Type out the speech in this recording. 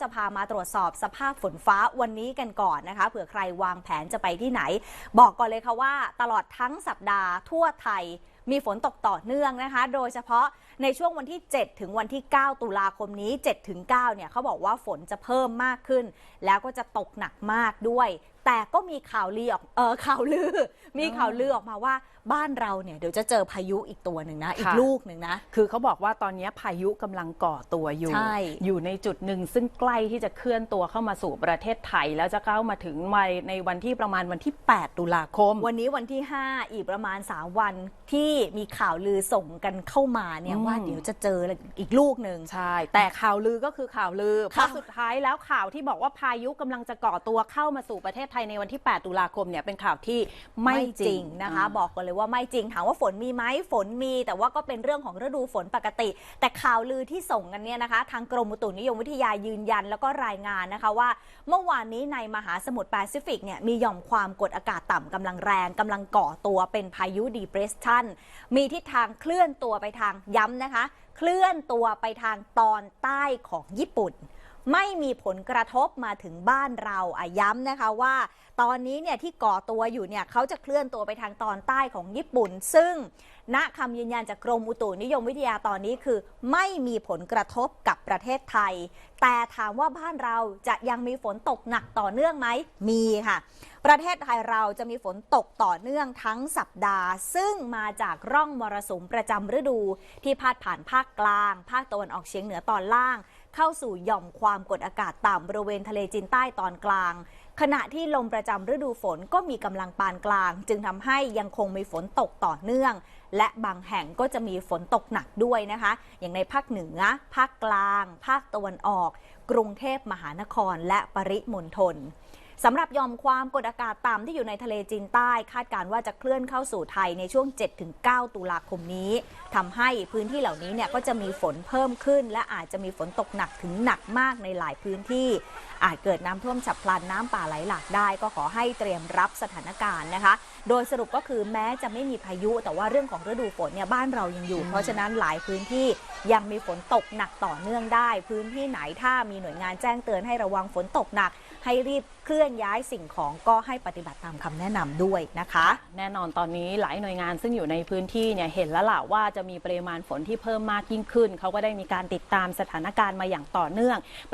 จะพามาตรวจสอบสภาพฝนฟ้าวันนี้กันก่อนนะคะ เผื่อใครวางแผนจะไปที่ไหน บอกก่อนเลยค่ะว่า ตลอดทั้งสัปดาห์ทั่วไทยมีฝนตกต่อเนื่องนะคะ โดยเฉพาะในช่วงวันที่ 7 ถึงวันที่ 9 ตุลาคมนี้7ถึง9เนี่ยเขาบอกว่าฝนจะเพิ่มมากขึ้น แล้วก็จะตกหนักมากด้วย แต่ก็มีข่าวลือออกเออข่าวลือ มีข่าวลือออกมาว่าบ้านเราเนี่ยเดี๋ยวจะเจอพายุอีกตัวหนึ่งนะ อีกค่ะ ลูกหนึ่งนะ คือเขาบอกว่าตอนนี้พายุกำลังก่อตัวอยู่ ใช่ อยู่ในจุดหนึ่งซึ่งใกล้ที่จะเคลื่อนตัวเข้ามาสู่ประเทศไทย แล้วจะเข้ามาถึงในในวันที่ประมาณวันที่ 8 ตุลาคม วันนี้วันที่ 5 อีกประมาณ 3 วันที่มีข่าวลือส่งกันเข้ามาเนี่ยอืม ว่าเดี๋ยวจะเจออีกลูกหนึ่ง ใช่ แต่ข่าวลือก็คือข่าวลือเพราะค่ะสุดท้ายแล้วข่าวที่บอกว่าพายุกำลังจะก่อตัวเข้ามาสู่ประเทศไทยในวันที่ 8 ตุลาคมเนี่ยเป็นข่าวที่ไม่จริงนะคะาบอกกันเลยว่าไม่จริงถามว่าฝนมีไหมฝนมี แต่ว่าก็เป็นเรื่องของฤดูฝนปกติ แต่ข่าวลือที่ส่งกันเนี่ยนะคะ ทางกรมอุตุนิยมวิทยายืนยัน แล้วก็รายงานนะคะว่า เมื่อวานนี้ในมหาสมุทรแปซิฟิกเนี่ยมีหย่อมความกดอากาศต่ำกำลังแรงกำลังก่อตัวเป็นพายุดีเพรสชันมีทิศทางเคลื่อนตัวไปทางย้ำนะคะ เคลื่อนตัวไปทางตอนใต้ของญี่ปุ่น ไม่มีผลกระทบมาถึงบ้านเราอะย้ำนะคะว่า ตอนนี้เนี่ยที่ก่อตัวอยู่เนี่ยเขาจะเคลื่อนตัวไปทางตอนใต้ของญี่ปุ่น ซึ่งณคำยืนยันจากกรมอุตุนิยมวิทยาตอนนี้คือ ไม่มีผลกระทบกับประเทศไทย แต่ถามว่าบ้านเราจะยังมีฝนตกหนักต่อเนื่องไหมมีค่ะ ประเทศไทยเราจะมีฝนตกต่อเนื่องทั้งสัปดาห์ ซึ่งมาจากร่องมรสุมประจำฤดู ที่พาดผ่านภาคกลาง ภาคตะวันออกเฉียงเหนือตอนล่าง เข้าสู่หย่อมความกดอากาศต่ำบริเวณทะเลจีนใต้ตอนกลาง ขณะที่ลมประจำฤดูฝนก็มีกำลังปานกลาง จึงทำให้ยังคงมีฝนตกต่อเนื่อง และบางแห่งก็จะมีฝนตกหนักด้วยนะคะ อย่างในภาคเหนือ ภาคกลาง ภาคตะวันออก กรุงเทพมหานครและปริมณฑล สำหรับยอมความกดอากาศต่ำที่อยู่ในทะเลจีนใต้ คาดการว่าจะเคลื่อนเข้าสู่ไทยในช่วง 7-9 ตุลาคมนี้ทำให้พื้นที่เหล่านี้เนี่ยก็จะมีฝนเพิ่มขึ้น และอาจจะมีฝนตกหนักถึงหนักมากในหลายพื้นที่ อาจเกิดน้ำท่วมฉับพลันน้ำป่าไหลหลากได้ ก็ขอให้เตรียมรับสถานการณ์นะคะ โดยสรุปก็คือแม้จะไม่มีพายุ แต่ว่าเรื่องของฤดูฝนเนี่ยบ้านเรายังอยู่ เพราะฉะนั้นหลายพื้นที่ ยังมีฝนตกหนักต่อเนื่องได้ พื้นที่ไหนถ้ามีหน่วยงานแจ้งเตือนให้ระวังฝนตกหนัก ให้รีบเคลื่อนย้ายสิ่งของก็ให้ปฏิบัติตามคำแนะนำด้วยนะคะ แน่นอนตอนนี้หลายหน่วยงานซึ่งอยู่ในพื้นที่เนี่ยเห็นแล้วล่ะว่าจะมีปริมาณฝนที่เพิ่มมากยิ่งขึ้น เขาก็ได้มีการติดตามสถานการณ์มาอย่างต่อเนื่อง